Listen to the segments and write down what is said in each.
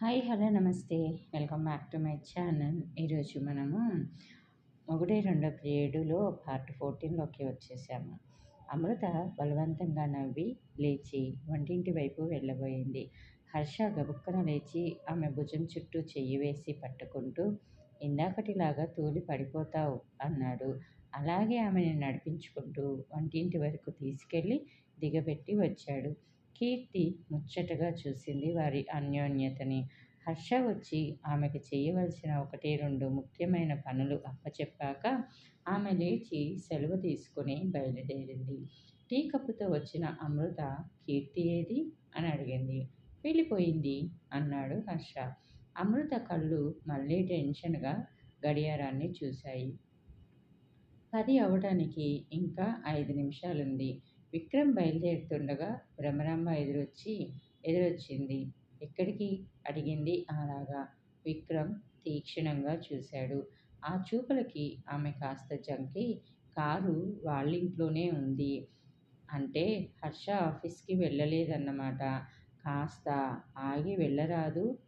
Hi hello namaste. Welcome back to my channel. ఈరోజు మనము ఒకటి రెండో పీరియడ్లో పార్ట్ ఫోర్టీన్లోకి వచ్చేసాము. అమృత బలవంతంగా నవ్వి లేచి వంటింటి వైపు వెళ్ళబోయింది. హర్ష గబుక్కన లేచి ఆమె భుజం చుట్టూ చెయ్యి వేసి పట్టుకుంటూ ఇందాకటిలాగా తూలి పడిపోతావు అన్నాడు. అలాగే ఆమెను నడిపించుకుంటూ వంటింటి వరకు తీసుకెళ్ళి దిగబెట్టి వచ్చాడు. కీర్తి ముచ్చటగా చూసింది వారి అన్యోన్యతని. హర్ష వచ్చి ఆమెకు చేయవలసిన ఒకటి రెండు ముఖ్యమైన పనులు అప్పచెప్పాక ఆమె లేచి సెలవు తీసుకుని బయలుదేరింది. టీ కప్పుతో వచ్చిన అమృత కీర్తి ఏది? అని అడిగింది. వెళ్ళిపోయింది అన్నాడు హర్ష. అమృత కళ్ళు మళ్ళీ టెన్షన్గా గడియారాన్ని చూశాయి. పది అవడానికి ఇంకా ఐదు నిమిషాలుంది. విక్రమ్ బయలుదేరుతుండగా భ్రమరాంబ ఎదురొచ్చి ఎదురొచ్చింది? ఎక్కడికి? అడిగింది అలాగా విక్రమ్ తీక్షణంగా చూశాడు. ఆ చూపులకి ఆమె కాస్త జంకి కారు వాళ్ళింట్లోనే ఉంది. అంటే హర్ష ఆఫీస్కి వెళ్ళలేదన్నమాట. కాస్త ఆగి వెళ్ళరాదు?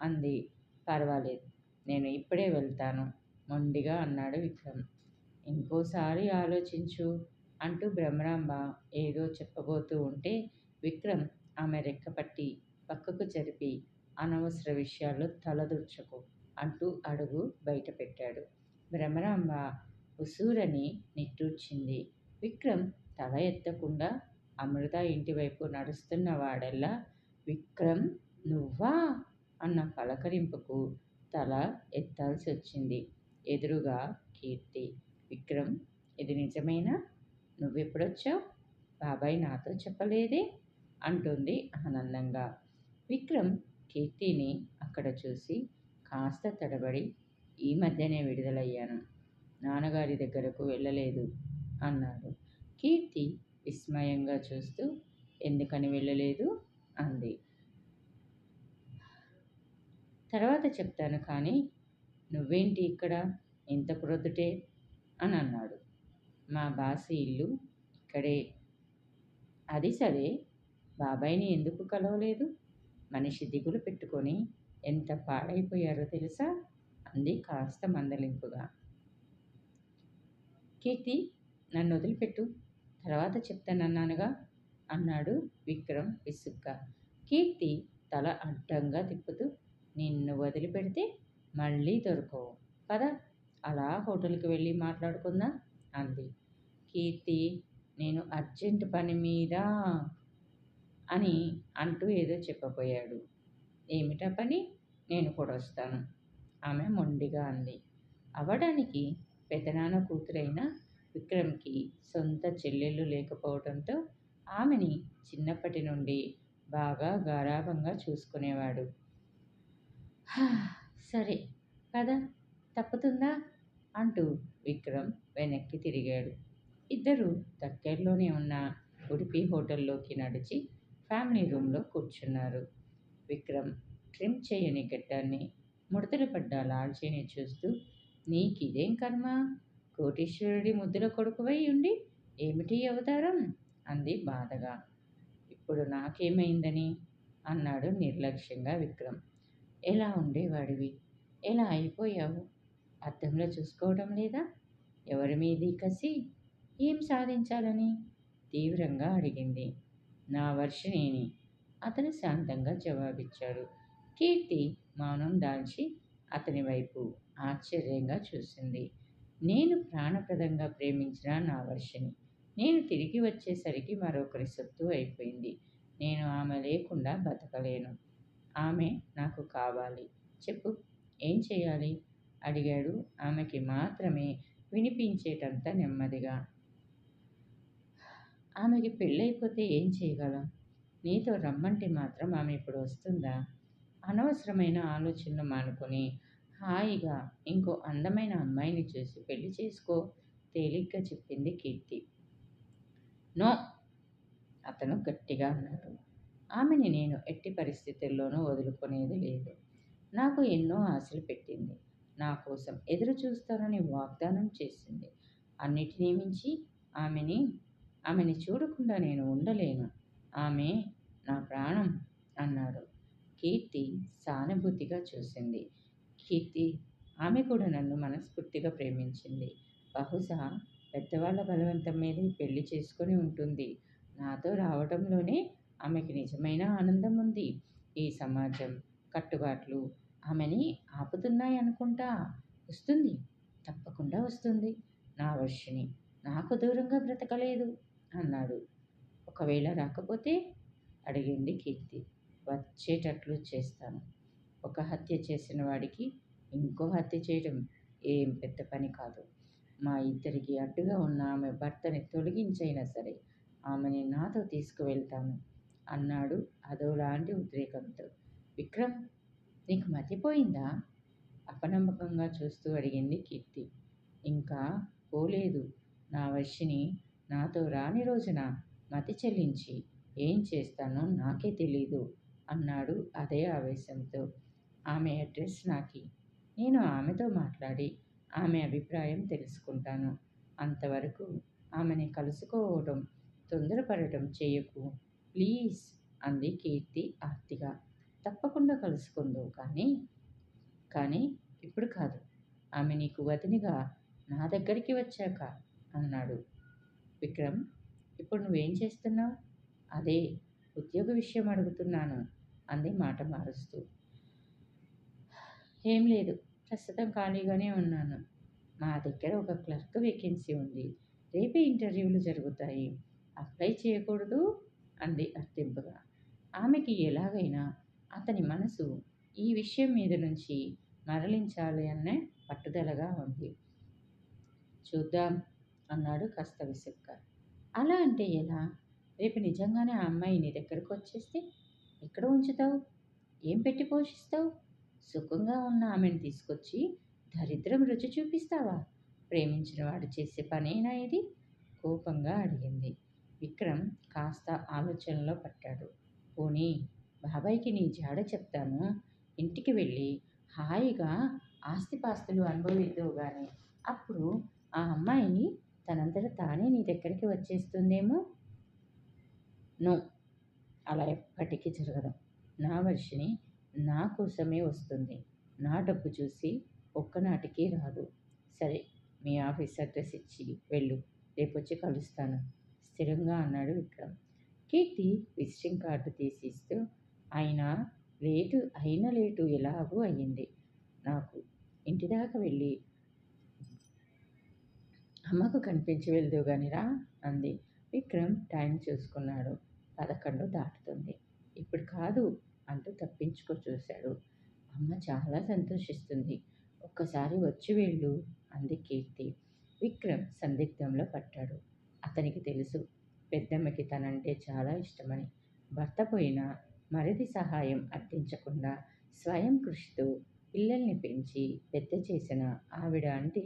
అంది. పర్వాలేదు. నేను ఇప్పుడే వెళ్తాను. మొండిగా అన్నాడు విక్రమ్. ఇంకోసారి ఆలోచించు. అంటూ బ్రహ్మరాంబ ఏదో చెప్పబోతూ ఉంటే విక్రమ్ ఆమె రెక్కపట్టి పక్కకు జరిపి అనవసర విషయాల్లో తలదూర్చకు అంటూ అడుగు బయటపెట్టాడు. బ్రహ్మరాంబ భ్రమరాంబ ఉసూరని నిట్టూర్చింది. విక్రమ్ తల ఎత్తకుండా అమృత ఇంటివైపు నడుస్తున్న వాడల్లా విక్రమ్ నువ్వా? అన్న పలకరింపుకు తల ఎత్తాల్సి వచ్చింది ఎదురుగా కీర్తి విక్రమ్ ఇది నిజమేనా? నువ్వెప్పుడొచ్చావు? బాబాయ్ నాతో చెప్పలేదే? అంటుంది ఆనందంగా. విక్రమ్ కీర్తిని అక్కడ చూసి కాస్త తడబడి ఈ మధ్యనే విడుదలయ్యాను. నాన్నగారి దగ్గరకు వెళ్ళలేదు అన్నాడు. కీర్తి విస్మయంగా చూస్తూ ఎందుకని వెళ్ళలేదు? అంది. తర్వాత చెప్తాను కానీ నువ్వేంటి ఇక్కడ? ఇంత ప్రొద్దుటే అని అన్నాడు మా బాసి ఇల్లు ఇక్కడే. అది సరే బాబాయ్ని ఎందుకు కలవలేదు? మనిషి దిగులు పెట్టుకొని ఎంత పాడైపోయారో తెలుసా? అంది కాస్త మందలింపుగా. కీర్తి నన్ను వదిలిపెట్టు. తర్వాత చెప్తానన్నానుగా అన్నాడు విక్రమ్ విసుగ్గా. కీర్తి తల అడ్డంగా తిప్పుతూ నిన్ను వదిలిపెడితే మళ్ళీ దొరకవు. పద అలా హోటల్కి వెళ్ళి మాట్లాడుకుందా అంది. కీర్తి నేను అర్జెంట్ పని మీద అని అంటూ ఏదో చెప్పబోయాడు. ఏమిటా పని? నేను కూడా వస్తాను. ఆమె మొండిగా అంది. అవ్వడానికి పెదనాన్న కూతురైన విక్రమ్కి సొంత చెల్లెళ్ళు లేకపోవడంతో ఆమెని చిన్నప్పటి నుండి బాగా గారాభంగా చూసుకునేవాడు. సరే కదా తప్పుతుందా? అంటూ విక్రమ్ వెనక్కి తిరిగాడు. ఇద్దరు దగ్గరలోనే ఉన్న ఉడిపి హోటల్లోకి నడిచి ఫ్యామిలీ రూమ్లో కూర్చున్నారు. విక్రమ్ ట్రిమ్ చేయని గడ్డాన్ని ముడతలు పడ్డ లాల్చీని చూస్తూ నీకిదేం కర్మ? కోటీశ్వరుడి ముద్దుల కొడుకువై ఉండి ఏమిటి అవతారం? అంది బాధగా. ఇప్పుడు నాకేమైందని? అన్నాడు నిర్లక్ష్యంగా విక్రమ్. ఎలా ఉండేవాడివి? ఎలా అయిపోయావు? అద్దంలో చూసుకోవడం లేదా? ఎవరి మీది కసి? ఏం సాధించాలని? తీవ్రంగా అడిగింది. నా వర్షిణిని. అతను శాంతంగా జవాబిచ్చాడు. కీర్తి మౌనం దాల్చి అతని వైపు ఆశ్చర్యంగా చూసింది. నేను ప్రాణప్రదంగా ప్రేమించిన నా వర్షిని నేను తిరిగి వచ్చేసరికి మరొకరి సొత్తు అయిపోయింది. నేను ఆమె లేకుండా బతకలేను. ఆమె నాకు కావాలి. చెప్పు ఏం చేయాలి? అడిగాడు. ఆమెకి మాత్రమే వినిపించేటంత నెమ్మదిగా. ఆమెకి పెళ్ళైపోతే ఏం చేయగలం? నీతో రమ్మంటే మాత్రం ఆమె ఇప్పుడు వస్తుందా? అనవసరమైన ఆలోచనలు మానుకొని హాయిగా ఇంకో అందమైన అమ్మాయిని చూసి పెళ్ళి చేసుకో తేలిగ్గా చెప్పింది కీర్తి. నో! అతను గట్టిగా అన్నాడు. ఆమెని నేను ఎట్టి పరిస్థితుల్లోనూ వదులుకునేది లేదు. నాకు ఎన్నో ఆశలు పెట్టింది. నా కోసం ఎదురు చూస్తానని వాగ్దానం చేసింది. అన్నిటినీ మించి ఆమెని ఆమెని చూడకుండా నేను ఉండలేను. ఆమె నా ప్రాణం అన్నాడు. కీర్తి సానుభూతిగా చూసింది. కీర్తి ఆమె కూడా నన్ను మనస్ఫూర్తిగా ప్రేమించింది. బహుశా పెద్దవాళ్ళ బలవంతం మీదే పెళ్ళి చేసుకొని ఉంటుంది. నాతో రావడంలోనే ఆమెకి నిజమైన ఆనందం ఉంది. ఈ సమాజం కట్టుబాట్లు ఆమెని ఆపుతున్నాయి అనుకుంటా వస్తుంది. తప్పకుండా వస్తుంది. నా వర్షిని నాకు దూరంగా బ్రతకలేదు. అన్నాడు. ఒకవేళ రాకపోతే అడిగింది కీర్తి. వచ్చేటట్లు చేస్తాను. ఒక హత్య చేసిన వాడికి ఇంకో హత్య చేయడం ఏం పెద్ద పని కాదు. మా ఇద్దరికి అడ్డుగా ఉన్న ఆమె భర్తని తొలగించైనా సరే ఆమెని నాతో తీసుకువెళ్తాను అన్నాడు అదోలాంటి ఉద్రేకంతో. విక్రమ్ నీకు మతిపోయిందా? అపనమ్మకంగా చూస్తూ అడిగింది కీర్తి. ఇంకా పోలేదు. నా వర్షిని నాతో రాని రోజున మతి చెల్లించి ఏం చేస్తానో నాకే తెలీదు అన్నాడు అదే ఆవేశంతో. ఆమె అడ్రస్ నాకి. నేను ఆమెతో మాట్లాడి ఆమె అభిప్రాయం తెలుసుకుంటాను. అంతవరకు ఆమెని కలుసుకోవడం తొందరపడటం చేయకు. ప్లీజ్ అంది కీర్తి ఆర్తిగా. తప్పకుండా కలుసుకుందు కానీ కానీ ఇప్పుడు కాదు. ఆమె నీకు వదినిగా నా దగ్గరికి వచ్చాక అన్నాడు. విక్రమ్ ఇప్పుడు నువ్వేం చేస్తున్నావు? అదే ఉద్యోగ విషయం అడుగుతున్నాను అంది మాట మారుస్తూ. ఏం లేదు ప్రస్తుతం ఖాళీగానే ఉన్నాను. మా దగ్గర ఒక క్లర్క్ వేకెన్సీ ఉంది. రేపే ఇంటర్వ్యూలు జరుగుతాయి. అప్లై చేయకూడదు అంది అర్థింపుగా ఆమెకి ఎలాగైనా అతని మనసు ఈ విషయం మీద నుంచి మరలించాలి అనే పట్టుదలగా ఉంది. చూద్దాం అన్నాడు కాస్త విసుగ్గా. అలా అంటే ఎలా? రేపు నిజంగానే ఆ అమ్మాయి నీ దగ్గరకు వచ్చేస్తే ఎక్కడ ఉంచుతావు? ఏం పెట్టి పోషిస్తావు? సుఖంగా ఉన్న ఆమెను తీసుకొచ్చి దరిద్రం రుచి చూపిస్తావా? ప్రేమించిన వాడు చేసే పనేనా ఇది? కోపంగా అడిగింది. విక్రమ్ కాస్త ఆలోచనలో పట్టాడు పోనీ బాబాయ్కి నీ జాడ చెప్తాను. ఇంటికి వెళ్ళి హాయిగా ఆస్తిపాస్తులు అనుభవిద్దావు కానీ అప్పుడు ఆ అమ్మాయిని తనంతట తానే నీ దగ్గరికి వచ్చేస్తుందేమో? నో. అలా ఎప్పటికీ జరగదు. నా వర్షిని నా కోసమే వస్తుంది. నా డబ్బు చూసి ఒక్కనాటికి రాదు. సరే మీ ఆఫీస్ అడ్రస్ ఇచ్చి వెళ్ళు. రేపు వచ్చి కలుస్తాను. స్థిరంగా అన్నాడు విక్రమ్. కీర్తి విజిటింగ్ కార్డు తీసిస్తూ ఆయన లేటు అయిన లేటు ఎలాగూ అయ్యింది. నాకు ఇంటి దాకా వెళ్ళి అమ్మకు కనిపించి వెళ్దు రా అంది. విక్రమ్ టైం చూసుకున్నాడు. పదకొండు దాటుతుంది. ఇప్పుడు కాదు అంటూ తప్పించుకో చూశాడు. అమ్మ చాలా సంతోషిస్తుంది. ఒక్కసారి వచ్చి వెళ్ళు అంది కీర్తి. విక్రమ్ సందిగ్ధంలో పట్టాడు అతనికి తెలుసు పెద్దమ్మకి తనంటే చాలా ఇష్టమని. భర్త పోయినా మరిది సహాయం అర్థించకుండా స్వయం కృషితో పిల్లల్ని పెంచి పెద్ద చేసిన ఆవిడ అంటే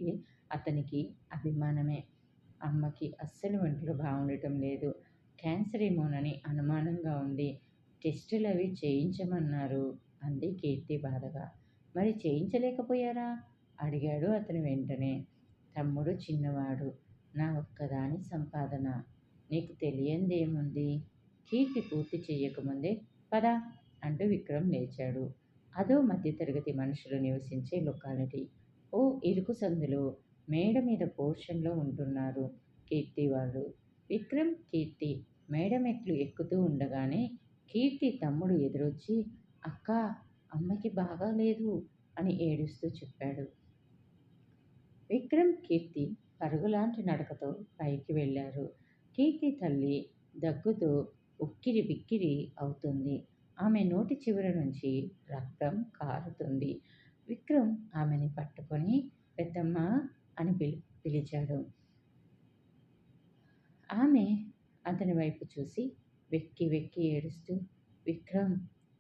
అతనికి అభిమానమే. అమ్మకి అస్సలు ఒంట్లో బాగుండటం లేదు. క్యాన్సర్ ఏమోనని అనుమానంగా ఉంది. టెస్టులు అవి చేయించమన్నారు అంది కీర్తి బాధగా. మరి చేయించలేకపోయారా? అడిగాడు అతను వెంటనే. తమ్ముడు చిన్నవాడు. నా ఒక్కదాని సంపాదన. నీకు తెలియందేముంది? కీర్తి పూర్తి చేయకముందే పద అంటూ విక్రమ్ లేచాడు. అదో మధ్యతరగతి మనుషులు నివసించే లొకాలిటీ. ఓ ఇరుకు సందులో. మేడ మీద పోర్షన్లో ఉంటున్నారు కీర్తి వాళ్ళు. విక్రమ్ కీర్తి మేడ మెట్లు ఎక్కుతూ ఉండగానే కీర్తి తమ్ముడు ఎదురొచ్చి అక్క అమ్మకి బాగాలేదు అని ఏడుస్తూ చెప్పాడు. విక్రమ్ కీర్తి పరుగులాంటి నడకతో పైకి వెళ్ళారు. కీర్తి తల్లి దగ్గుతో ఉక్కిరి బిక్కిరి అవుతుంది. ఆమె నోటి చివర నుంచి రక్తం కారుతుంది. విక్రమ్ ఆమెని పట్టుకొని పెద్దమ్మ అని పిలి పిలిచాడు. ఆమె అతని వైపు చూసి వెక్కి వెక్కి ఏడుస్తూ విక్రమ్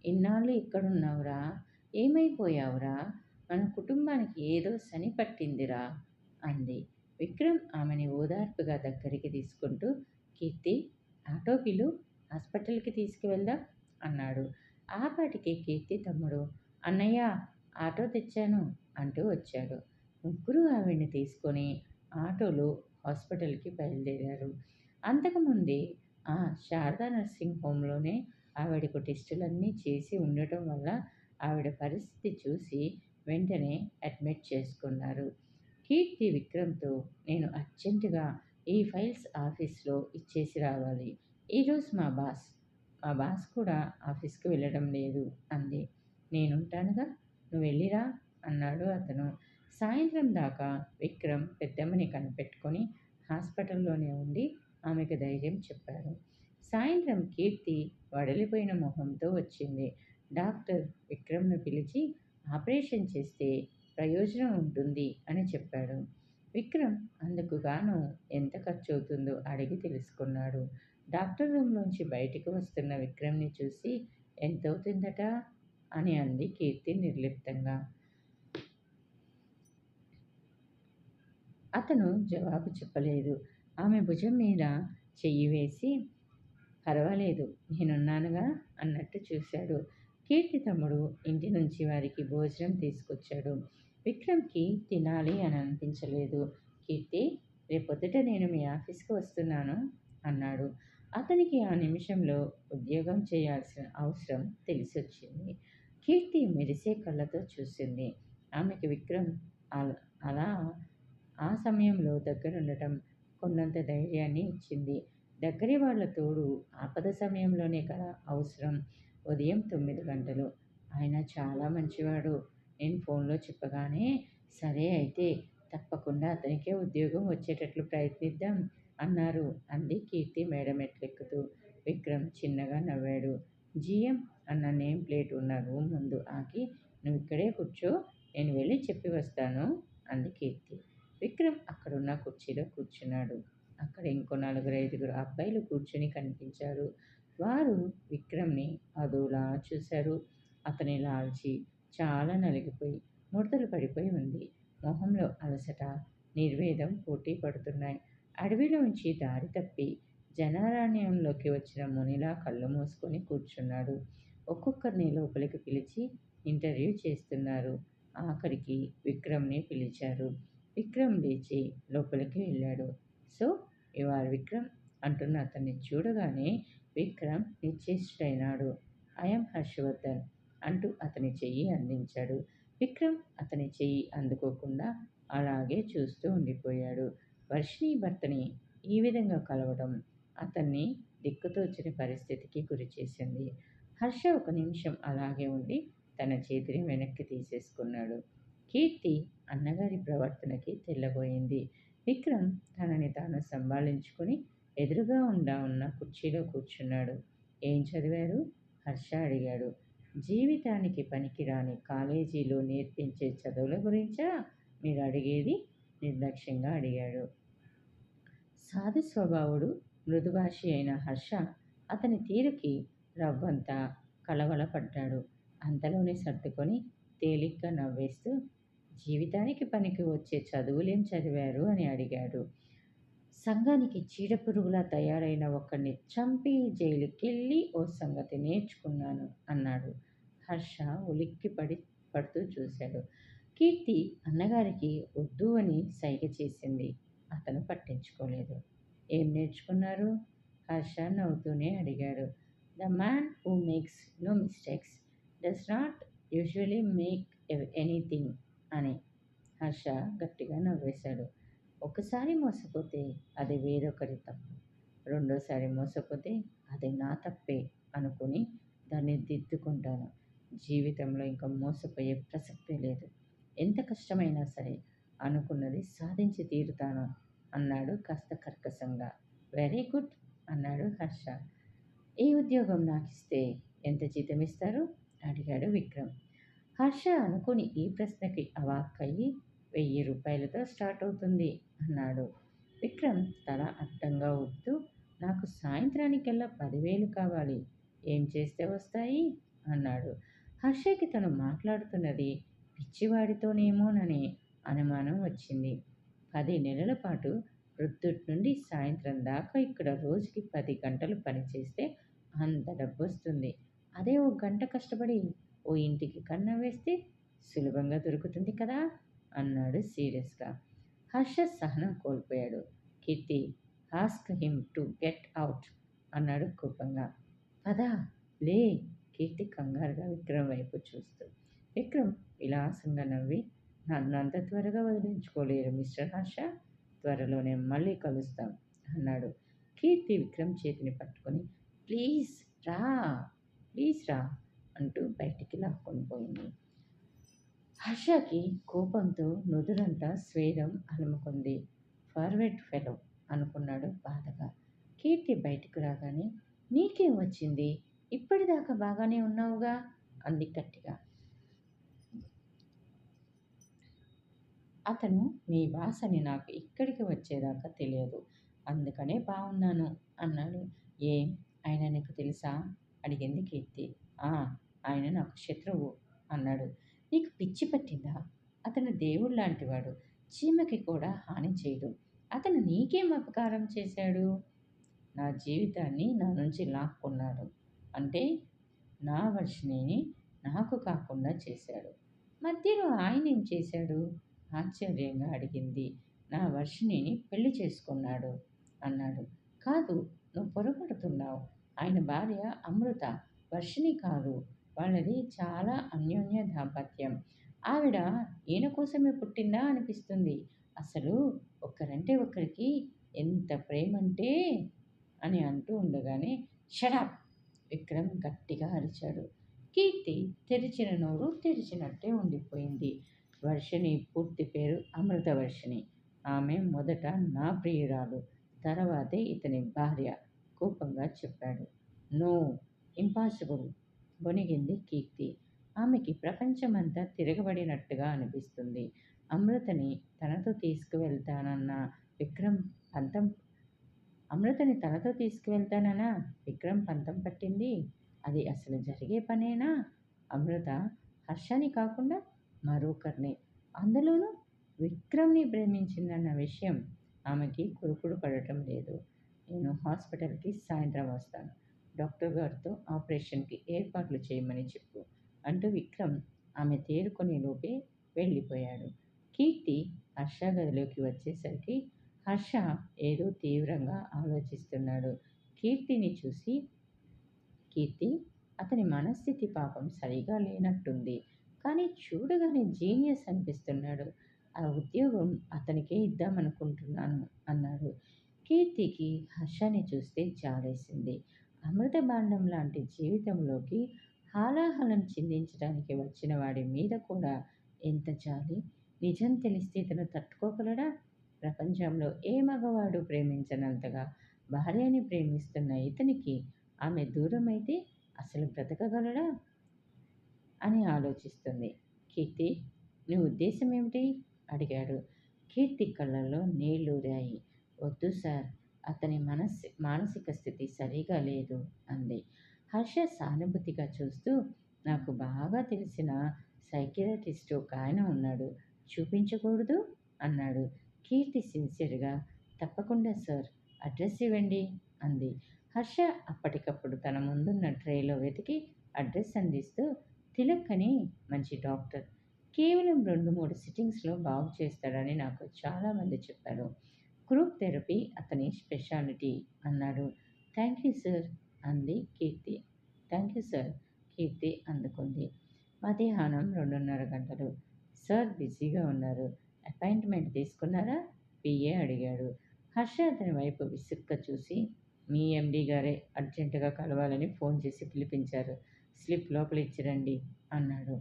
ఇన్నాళ్ళు ఇక్కడున్నావురా ఏమైపోయావురా? మన కుటుంబానికి ఏదో సని పట్టిందిరా అంది. విక్రమ్ ఆమెని ఓదార్పుగా దగ్గరికి తీసుకుంటూ కీర్తి ఆటో పిలు హాస్పిటల్కి తీసుకువెళ్దాం? అన్నాడు. ఆపాటికి కీర్తి తమ్ముడు అన్నయ్య ఆటో తెచ్చాను అంటూ వచ్చాడు. ముగ్గురు ఆవిడ్ని తీసుకొని ఆటోలో హాస్పిటల్కి బయలుదేరారు. అంతకుముందే ఆ శారదా నర్సింగ్ హోమ్లోనే ఆవిడకు టెస్టులన్నీ చేసి ఉండటం వల్ల ఆవిడ పరిస్థితి చూసి వెంటనే అడ్మిట్ చేసుకున్నారు. కీర్తి విక్రమ్తో నేను అర్జెంటుగా ఈ ఫైల్స్ ఆఫీస్లో ఇచ్చేసి రావాలి. ఈరోజు మా బాస్ మా బాస్ కూడా ఆఫీస్కి వెళ్ళడం లేదు అంది. నేనుంటానుగా? నువ్వు వెళ్ళిరా అన్నాడు అతను. సాయంత్రం దాకా విక్రమ్ పెద్దమ్మని కనిపెట్టుకొని హాస్పిటల్లోనే ఉండి ఆమెకు ధైర్యం చెప్పాడు. సాయంత్రం కీర్తి వడలిపోయిన మొహంతో వచ్చింది. డాక్టర్ విక్రమ్ను పిలిచి ఆపరేషన్ చేస్తే ప్రయోజనం ఉంటుంది అని చెప్పాడు. విక్రమ్ అందుకు గాను ఎంత ఖర్చు అవుతుందో అడిగి తెలుసుకున్నాడు. డాక్టర్ రూమ్లోంచి బయటకు వస్తున్న విక్రమ్ని చూసి ఎంత అవుతుందట అని అంది కీర్తి నిర్లిప్తంగా. అతను జవాబు చెప్పలేదు. ఆమె భుజం మీద చెయ్యి వేసి పర్వాలేదు నేనున్నానుగా అన్నట్టు చూశాడు. కీర్తి తమ్ముడు ఇంటి నుంచి వారికి భోజనం తీసుకొచ్చాడు. విక్రమ్కి తినాలి అని అనిపించలేదు. కీర్తి రేపొద్దుట నేను మీ ఆఫీస్కి వస్తున్నాను అన్నాడు. అతనికి ఆ నిమిషంలో ఉద్యోగం చేయాల్సిన అవసరం తెలిసొచ్చింది. కీర్తి మెరిసే కళ్ళతో చూసింది. ఆమెకి విక్రమ్ అలా ఆ సమయంలో దగ్గరుండటం కొన్నంత ధైర్యాన్ని ఇచ్చింది. దగ్గరి వాళ్ళ తోడు ఆపద సమయంలోనే కదా అవసరం. ఉదయం తొమ్మిది గంటలు. ఆయన చాలా మంచివాడు. నేను ఫోన్లో చెప్పగానే సరే అయితే తప్పకుండా అతనికే ఉద్యోగం వచ్చేటట్లు ప్రయత్నిద్దాం అన్నారు. అంది కీర్తి మేడం ఎట్లెక్కుతూ విక్రమ్ చిన్నగా నవ్వాడు. జిఎం అన్న నేమ్ ప్లేట్ ఉన్న రూమ్ ముందు ఆగి నువ్వు ఇక్కడే కూర్చో నేను వెళ్ళి చెప్పి వస్తాను అంది కీర్తి. విక్రమ్ అక్కడున్న కుర్చీలో కూర్చున్నాడు. అక్కడ ఇంకో నలుగురు ఐదుగురు అబ్బాయిలు కూర్చుని కనిపించారు. వారు విక్రమ్ని అదోలా చూశారు. అతని లాల్చి చాలా నలిగిపోయి ముడతలు పడిపోయి ఉంది. మొహంలో అలసట నిర్వేదం పోటీ పడుతున్నాయి. అడవిలోంచి దారి తప్పి జనారాణ్యంలోకి వచ్చిన మునిలా కళ్ళు మూసుకొని కూర్చున్నాడు. ఒక్కొక్కరిని లోపలికి పిలిచి ఇంటర్వ్యూ చేస్తున్నారు. ఆఖరికి విక్రమ్ని పిలిచారు. విక్రమ్ లేచి లోపలికి వెళ్ళాడు. సో ఇవాళ విక్రమ్ అంటున్న అతన్ని చూడగానే విక్రమ్ నిశ్చేష్టుడైనాడు. ఐఎమ్ హర్షవర్ధన్ అంటూ అతని చెయ్యి అందించాడు. విక్రమ్ అతని చెయ్యి అందుకోకుండా అలాగే చూస్తూ ఉండిపోయాడు. వర్షిణి భర్తని ఈ విధంగా కలవడం అతన్ని దిక్కుతోచిన పరిస్థితికి గురి చేసింది. హర్ష ఒక నిమిషం అలాగే ఉండి తన చేతిని వెనక్కి తీసేసుకున్నాడు. కీర్తి అన్నగారి ప్రవర్తనకి తెల్లబోయింది. విక్రమ్ తనని తాను సంభాళించుకుని ఎదురుగా ఉండా ఉన్న కుర్చీలో కూర్చున్నాడు. ఏం చదివారు? హర్ష అడిగాడు. జీవితానికి పనికిరాని కాలేజీలో నేర్పించే చదువుల గురించా? మీరు అడిగేది? నిర్లక్ష్యంగా అడిగాడు. సాధు స్వభావుడు మృదుభాషి అయిన హర్ష అతని తీరుకి రవ్వంతా కలవలపడ్డాడు. అంతలోనే సర్దుకొని తేలిగ్గా నవ్వేస్తూ జీవితానికి పనికి వచ్చే చదువులేం చదివారు అని అడిగాడు. సంఘానికి చీడపురుగులా తయారైన ఒకరిని చంపి జైలుకెళ్ళి ఓ సంగతి నేర్చుకున్నాను అన్నాడు. హర్ష ఉలిక్కి పడి పడుతూ చూశాడు. కీర్తి అన్నగారికి వద్దు అని సైగ చేసింది. అతను పట్టించుకోలేదు. ఏం నేర్చుకున్నారు? హర్ష నవ్వుతూనే అడిగాడు. The man who makes no mistakes does not usually make anything. అని హర్ష గట్టిగా నవ్వేశాడు. ఒకసారి మోసపోతే అది వేరొకరి తప్పు. రెండోసారి మోసపోతే అది నా తప్పే అనుకుని దాన్ని దిద్దుకుంటాను. జీవితంలో ఇంకా మోసపోయే ప్రసక్తే లేదు. ఎంత కష్టమైనా సరే అనుకున్నది సాధించి తీరుతాను అన్నాడు కాస్త కర్కశంగా. వెరీ గుడ్ అన్నాడు హర్ష. ఈ ఉద్యోగం నాకు ఇస్తే ఎంత జీతం ఇస్తారు? అడిగాడు విక్రమ్. హర్ష అనుకుని ఈ ప్రశ్నకి అవాక్కయ్యి వెయ్యి రూపాయలతో స్టార్ట్ అవుతుంది అన్నాడు. విక్రమ్ తల అడ్డంగా ఊపుతూ నాకు సాయంత్రానికల్లా పదివేలు కావాలి. ఏం చేస్తే వస్తాయి? అన్నాడు. హర్షకి తను మాట్లాడుతున్నది పిచ్చివాడితోనేమోనని అనుమానం వచ్చింది. పది నెలల పాటు ప్రొద్దుటి నుండి సాయంత్రం దాకా ఇక్కడ రోజుకి పది గంటలు పనిచేస్తే అంత డబ్బు వస్తుంది అదే ఒక గంట కష్టపడి ఓ ఇంటికి కన్నం వేస్తే సులభంగా దొరుకుతుంది కదా అన్నాడు సీరియస్గా. హర్ష సహనం కోల్పోయాడు. Keerthi ask him to get out అన్నాడు కోపంగా. పద లే కీర్తి కంగారుగా విక్రమ్ వైపు చూస్తూ. విక్రమ్ విలాసంగా నవ్వి నన్ను అంత త్వరగా వదిలించుకోలేరు మిస్టర్ హర్ష. త్వరలోనే మళ్ళీ కలుస్తాం అన్నాడు. కీర్తి విక్రమ్ చేతిని పట్టుకొని ప్లీజ్ రా ప్లీజ్ రా అంటూ బయటికి లాక్కొని పోయింది. హర్షకి కోపంతో నుదురంతా స్వేదం అలుముకుంది. ఫార్వర్డ్ ఫెలో అనుకున్నాడు బాధగా. కీర్తి బయటకు రాగానే నీకేం వచ్చింది? ఇప్పటిదాకా బాగానే ఉన్నావుగా? అంది గట్టిగా. అతను మీ వాసని నాకు ఇక్కడికి వచ్చేదాకా తెలియదు. అందుకనే బాగున్నాను అన్నాడు. ఏం? ఆయన నీకు తెలుసా? అడిగింది కీర్తి. ఆయన నాకు శత్రువు అన్నాడు. నీకు పిచ్చి పట్టిందా? అతను దేవుడు లాంటివాడు. చీమకి కూడా హాని చేయడు. అతను నీకేం అపకారం చేశాడు? నా జీవితాన్ని నా నుంచి లాక్కున్నాడు. అంటే నా వర్షిణిని నాకు కాకుండా చేశాడు. మధ్యలో ఆయన ఏం చేశాడు? ఆశ్చర్యంగా అడిగింది. నా వర్షిణిని పెళ్ళి చేసుకున్నాడు అన్నాడు. కాదు నువ్వు పొరపడుతున్నావు. ఆయన భార్య అమృత వర్షిణి కాదు. వాళ్ళది చాలా అన్యోన్య దాంపత్యం. ఆవిడ ఈయన కోసమే పుట్టిందా అనిపిస్తుంది. అసలు ఒకరంటే ఒకరికి ఎంత ప్రేమంటే అని అంటూ ఉండగానే షడాప్ విక్రమ్ గట్టిగా అరిచాడు. కీర్తి తెరిచిన నోరు తెరిచినట్టే ఉండిపోయింది. వర్షిణి పూర్తి పేరు అమృత వర్షిణి. ఆమె మొదట నా ప్రియురాలు. తర్వాతే ఇతని భార్య కోపంగా చెప్పాడు. No impossible. బొనిగింది కీర్తి. ఆమెకి ప్రపంచమంతా తిరగబడినట్టుగా అనిపిస్తుంది. అమృతని తనతో తీసుకువెళ్తానన్న విక్రమ్ పంతం అమృతని తనతో తీసుకువెళ్తానన్నా విక్రమ్ పంతం పట్టింది? అది అసలు జరిగే పనేనా? అమృత హర్షని కాకుండా మరొకరిని. అందులోనూ విక్రమ్ని ప్రేమించిందన్న విషయం ఆమెకి కురుకుడు పడటం లేదు. నేను హాస్పిటల్కి సాయంత్రం వస్తాను. డాక్టర్ గారితో ఆపరేషన్కి ఏర్పాట్లు చేయమని చెప్పు అంటూ విక్రమ్ ఆమె తేరుకొని లోపే వెళ్ళిపోయాడు. కీర్తి హర్ష గదిలోకి వచ్చేసరికి హర్ష ఏదో తీవ్రంగా ఆలోచిస్తున్నాడు. కీర్తిని చూసి కీర్తి అతని మనస్థితి పాపం సరిగా లేనట్టుంది కానీ చూడగానే జీనియస్ అనిపిస్తున్నాడు. ఆ ఉద్యోగం అతనికే ఇద్దామనుకుంటున్నాను అన్నాడు. కీర్తికి హర్షని చూస్తే జాలేసింది. అమృత బాండం లాంటి జీవితంలోకి హాలాహలం చిందించడానికి వచ్చిన వాడి మీద కూడా ఎంత జాలి? నిజం తెలిస్తే ఇతను తట్టుకోగలడా? ప్రపంచంలో ఏ మగవాడు ప్రేమించనంతగా భార్యని ప్రేమిస్తున్న ఇతనికి ఆమె దూరమైతే అసలు బ్రతకగలడా? అని ఆలోచిస్తుంది. కీర్తి నీ ఉద్దేశం ఏమిటి? అడిగాడు. కీర్తి కళ్ళల్లో నీళ్ళూరాయి వద్దు సార్ అతని మనస్ మానసిక స్థితి సరిగా లేదు అంది. హర్ష సానుభూతిగా చూస్తూ నాకు బాగా తెలిసిన సైకియాట్రిస్ట్ ఒక ఆయన ఉన్నాడు చూపించకూడదు అన్నాడు. కీర్తి సిన్సియర్గా తప్పకుండా సార్ అడ్రస్ ఇవ్వండి అంది. హర్ష అప్పటికప్పుడు తన ముందున్న ట్రేలో వెతికి అడ్రస్ అందిస్తూ తిలక్ అని మంచి డాక్టర్. కేవలం రెండు మూడు సిట్టింగ్స్లో బాగు చేస్తాడని నాకు చాలామంది చెప్పారు. గ్రూప్ థెరపీ అతని స్పెషాలిటీ అన్నాడు. థ్యాంక్ యూ సార్ అంది Keerthi. Thank you sir Keerthi అందుకుంది. మధ్యాహ్నం రెండున్నర గంటలు. సార్ బిజీగా ఉన్నారు. అపాయింట్మెంట్ తీసుకున్నారా? పిఏ అడిగాడు. హర్ష అతని వైపు విసుగ్గా చూసి మీ ఎండీ గారే అర్జెంటుగా కలవాలని ఫోన్ చేసి పిలిపించారు. స్లిప్ లోపల ఇచ్చిరండి అన్నాడు.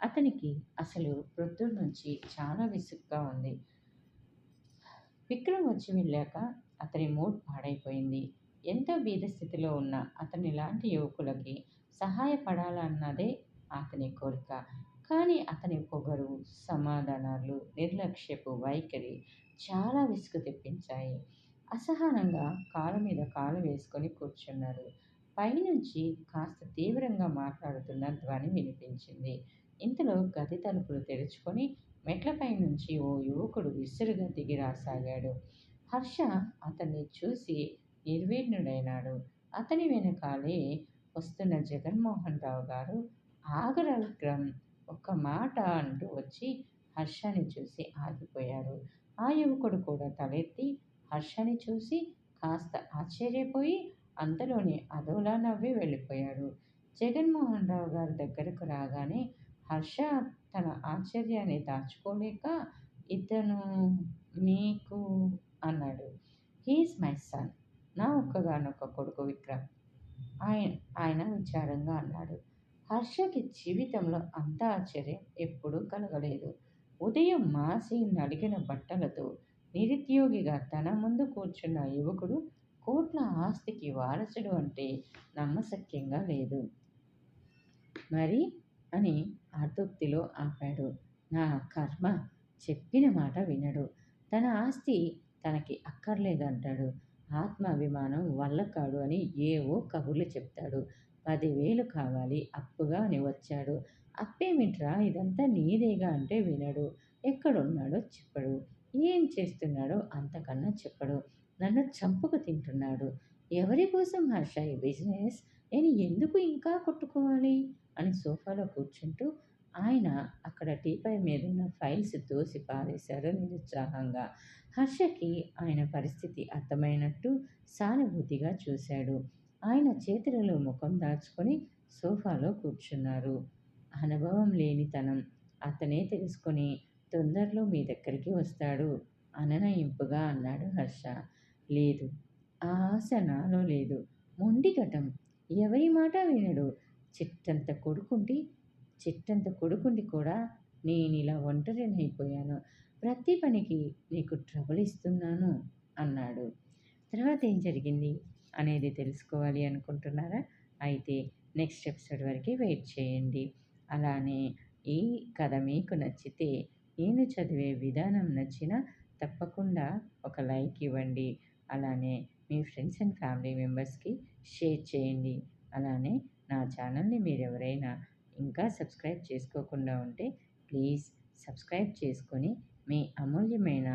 అతనికి అసలు ప్రొద్దున నుంచి చాలా విసుగ్గా ఉంది. విక్రమ్ వచ్చి వెళ్ళాక అతని మూడ్ పాడైపోయింది. ఎంతో బీదస్థితిలో ఉన్న అతని లాంటి యువకులకి సహాయపడాలన్నదే అతని కోరిక. కానీ అతని పొగరు సమాధానాలు నిర్లక్ష్యపు వైఖరి చాలా విసుగు తెప్పించాయి. అసహనంగా కాలు మీద కాలు వేసుకొని కూర్చున్నారు. పైనుంచి కాస్త తీవ్రంగా మాట్లాడుతున్న ధ్వని వినిపించింది. ఇంతలో గది తలుపులు తెరుచుకొని మెట్లపై నుంచి ఓ యువకుడు విసురుగా దిగి రాసాగాడు. హర్ష అతన్ని చూసి నిర్వీర్ణుడైనాడు అతని వెనకాలే వస్తున్న జగన్మోహన్ రావు గారు ఆగరా విక్రమ్ ఒక్క మాట అంటూ వచ్చి హర్షని చూసి ఆగిపోయారు. ఆ యువకుడు కూడా తలెత్తి హర్షని చూసి కాస్త ఆశ్చర్యపోయి అంతలోనే అదోలా నవ్వి వెళ్ళిపోయాడు జగన్మోహన్ రావు గారి దగ్గరకు రాగానే హర్ష తన ఆశ్చర్యాన్ని దాచుకోలేక ఇతను మీకు అన్నాడు. He is my son. నా ఒక్కగానొక్క కొడుకు విక్రమ్ ఆయన ఆయన విచారంగా అన్నాడు. హర్షకి జీవితంలో అంత ఆశ్చర్యం ఎప్పుడూ కలగలేదు. ఉదయం మాసి నలిగిన బట్టలతో నిరుద్యోగిగా తన ముందు కూర్చున్న యువకుడు కోట్ల ఆస్తికి వారసుడు అంటే నమ్మశక్యంగా లేదు. మరి అని ఆర్తోక్తిలో ఆపాడు. నా కర్మ చెప్పిన మాట వినడు. తన ఆస్తి తనకి అక్కర్లేదంటాడు. ఆత్మాభిమానం వల్ల కాడు అని ఏవో కబుర్లు చెప్తాడు. పదివేలు కావాలి అప్పుగా అని వచ్చాడు. అప్పేమిట్రా ఇదంతా నీదేగా అంటే వినడు. ఎక్కడున్నాడో చెప్పడు. ఏం చేస్తున్నాడో అంతకన్నా చెప్పడు. నన్ను చంపుకు తింటున్నాడు. ఎవరి కోసం హర్ష ఈ బిజినెస్? నేను ఎందుకు ఇంకా కొట్టుకోవాలి? అని సోఫాలో కూర్చుంటూ ఆయన అక్కడ టీపై మీద ఉన్న ఫైల్స్ దోసి పారేశారు నిరుత్సాహంగా. హర్షకి ఆయన పరిస్థితి అర్థమైనట్టు సానుభూతిగా చూశాడు. ఆయన చేతులలో ముఖం దాచుకొని సోఫాలో కూర్చున్నారు. అనుభవం లేనితనం. అతనే తెలుసుకొని తొందరలో మీ దగ్గరికి వస్తాడు. అననయింపుగా అన్నాడు హర్ష. లేదు. ఆ ఆశ నాలో లేదు. మొండిగటం. ఎవరి మాట వినడు. చిట్టంత కొడుకుండి చిట్టంత కొడుకుండి కూడా నేను ఇలా ఒంటరినైపోయాను ప్రతి పనికి నీకు ట్రబుల్ ఇస్తున్నాను అన్నాడు. తర్వాత ఏం జరిగింది అనేది తెలుసుకోవాలి అనుకుంటున్నారా? అయితే నెక్స్ట్ ఎపిసోడ్ వరకు వెయిట్ చేయండి. అలానే ఈ కథ మీకు నచ్చితే నేను చదివే విధానం నచ్చిన తప్పకుండా ఒక లైక్ ఇవ్వండి. అలానే మీ ఫ్రెండ్స్ అండ్ ఫ్యామిలీ మెంబర్స్కి షేర్ చేయండి. అలానే నా ఛానల్ని మీరు ఎవరైనా ఇంకా సబ్స్క్రైబ్ చేసుకోకుండా ఉంటే ప్లీజ్ సబ్స్క్రైబ్ చేసుకొని మీ అమూల్యమైన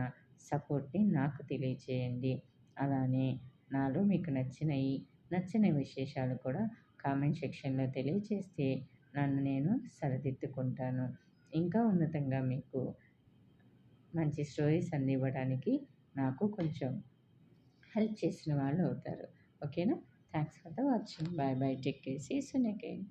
సపోర్ట్ని నాకు తెలియచేయండి. అలానే నాలో మీకు నచ్చినవి నచ్చిన విశేషాలు కూడా కామెంట్ సెక్షన్లో తెలియచేస్తే నన్ను నేను సరిదిద్దుకుంటాను. ఇంకా ఉన్నతంగా మీకు మంచి స్టోరీస్ అందివ్వడానికి నాకు కొంచెం హెల్ప్ చేసిన వాళ్ళు అవుతారు. ఓకేనా? thanks for the watching bye bye take care see soon again